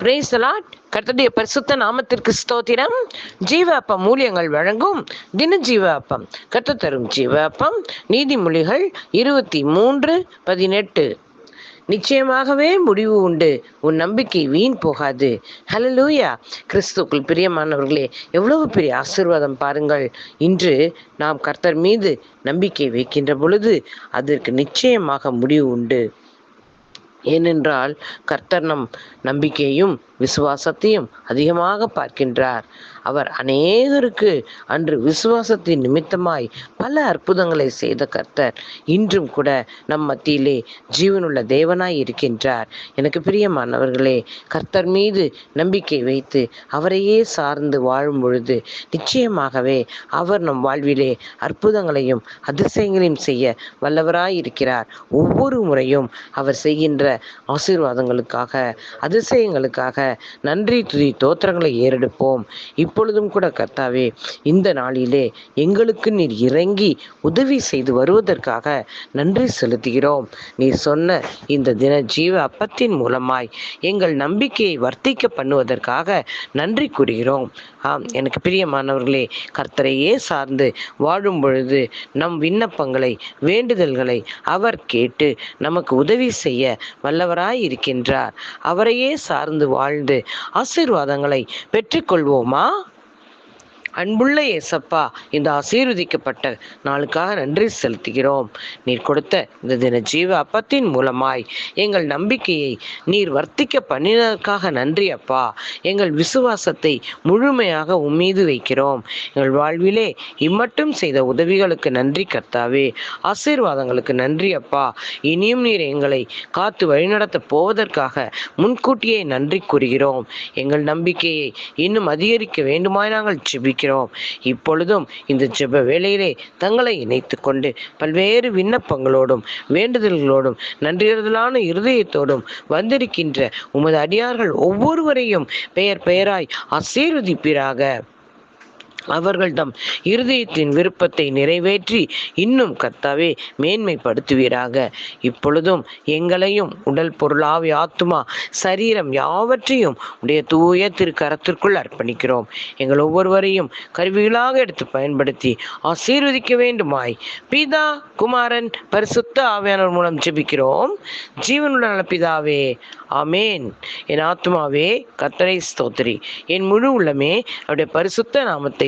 Brace lot கர்த்தருடைய பரிசுத்த நாமத்திற்கு ஸ்தோத்திரம். ஜீவாப்பம் மூலியங்கள் வழங்கும் தின ஜீவ அப்பம் கர்த்தர் தரும் ஜீவ அப்பம் நீதிமொழிகள் இருபத்தி மூன்று பதினெட்டு. நிச்சயமாகவே முடிவு உண்டு. உன் நம்பிக்கை வீண் போகாது. ஹலலூயா கிறிஸ்துக்குள் பிரியமானவர்களே எவ்வளவு பெரிய ஆசீர்வாதம் பாருங்கள். இன்று நாம் கர்த்தர் மீது நம்பிக்கை வைக்கின்ற பொழுது அதற்கு நிச்சயமாக முடிவு உண்டு. ஏனென்றால் கர்த்தர் நம் நம்பிக்கையும் விசுவாசத்தையும் அதிகமாக பார்க்கின்றார். அவர் அநேகருக்கு அன்று விசுவாசத்தின் நிமித்தமாய் பல அற்புதங்களை செய்த கர்த்தர். இன்றும் கூட நம் மத்தியிலே ஜீவனுள்ள தேவனாய் இருக்கின்றார். எனக்கு பிரியமானவர்களே கர்த்தர் மீது நம்பிக்கை வைத்து அவரையே சார்ந்து வாழும் பொழுது நிச்சயமாகவே அவர் நம் வாழ்விலே அற்புதங்களையும் அதிசயங்களையும் செய்ய வல்லவராய் இருக்கிறார் ஒவ்வொரு முறையும் அவர் செய்கின்ற ஆசீர்வாதங்களுக்காக அதிசயங்களுக்காக நன்றி துதி தோத்திரங்களை ஏறெடுப்போம். இப்பொழுதும் கூட கர்த்தாவே இந்த நாளிலே எங்களுக்கு நீர் இறங்கி உதவி செய்து வருவதற்காக நன்றி செலுத்துகிறோம். நீ சொன்ன இந்த தின ஜீவ அப்பத்தின் மூலமாய் எங்கள் நம்பிக்கையை வர்த்திக்க பண்ணுவதற்காக நன்றி கூறுகிறோம். ஆம் எனக்கு பிரியமானவர்களே கர்த்தரையே சார்ந்து வாழும் பொழுது நம் விண்ணப்பங்களை வேண்டுதல்களை அவர் கேட்டு நமக்கு உதவி செய்ய வல்லவராய் இருக்கின்றார். அவரையே சார்ந்து வாழ்ந்து ஆசீர்வாதங்களை பெற்றுக்கொள்வோமா? அன்புள்ள ஏசப்பா இந்த ஆசீர்வதிக்கப்பட்ட நாளுக்காக நன்றி செலுத்துகிறோம். நீர் கொடுத்த இந்த தின ஜீவ அப்பத்தின் மூலமாய் எங்கள் நம்பிக்கையை நீர் வர்த்திக்க பண்ணினதற்காக நன்றி அப்பா. எங்கள் விசுவாசத்தை முழுமையாக உம்மீது வைக்கிறோம். எங்கள் வாழ்விலே இம்மட்டும் செய்த உதவிகளுக்கு நன்றி கர்த்தாவே. ஆசீர்வாதங்களுக்கு நன்றி அப்பா. இனியும் நீர் எங்களை காத்து வழிநடத்த போவதற்காக முன்கூட்டியே நன்றி கூறுகிறோம். எங்கள் நம்பிக்கையை இன்னும் அதிகரிக்க வேண்டுமாய் நாங்கள் ஜெபிக்கிறோம். இருக்கிறோம் இப்பொழுதும் இந்த ஜெப வேளையிலே தங்களை இணைத்து கொண்டு பல்வேறு விண்ணப்பங்களோடும் வேண்டுதல்களோடும் நன்றியறுதலான இருதயத்தோடும் வந்திருக்கின்ற உமது அடியார்கள் ஒவ்வொருவரையும் பெயர் பெயராய் ஆசீர்வதிப்பீராக. அவர்கள் தம் இருதயத்தின் விருப்பத்தை நிறைவேற்றி இன்னும் கர்த்தாவே மேன்மைப்படுத்துவீராக. இப்பொழுதும் எங்களையும் உடல் பொருளாவி ஆத்துமா சரீரம் யாவற்றையும் உடைய தூய திருக்கரத்திற்குள் அர்ப்பணிக்கிறோம். எங்கள் ஒவ்வொருவரையும் கருவிகளாக எடுத்து பயன்படுத்தி ஆசீர்வதிக்க வேண்டுமாய். பிதா குமாரன் பரிசுத்த ஆவியானவர் மூலம் ஜெபிக்கிறோம். ஜீவனுள்ள நல்ல பிதாவே ஆமேன். என் ஆத்மாவே கத்தரை ஸ்தோத்திரி. என் முழு உள்ளமே அவருடைய பரிசுத்த நாமத்தை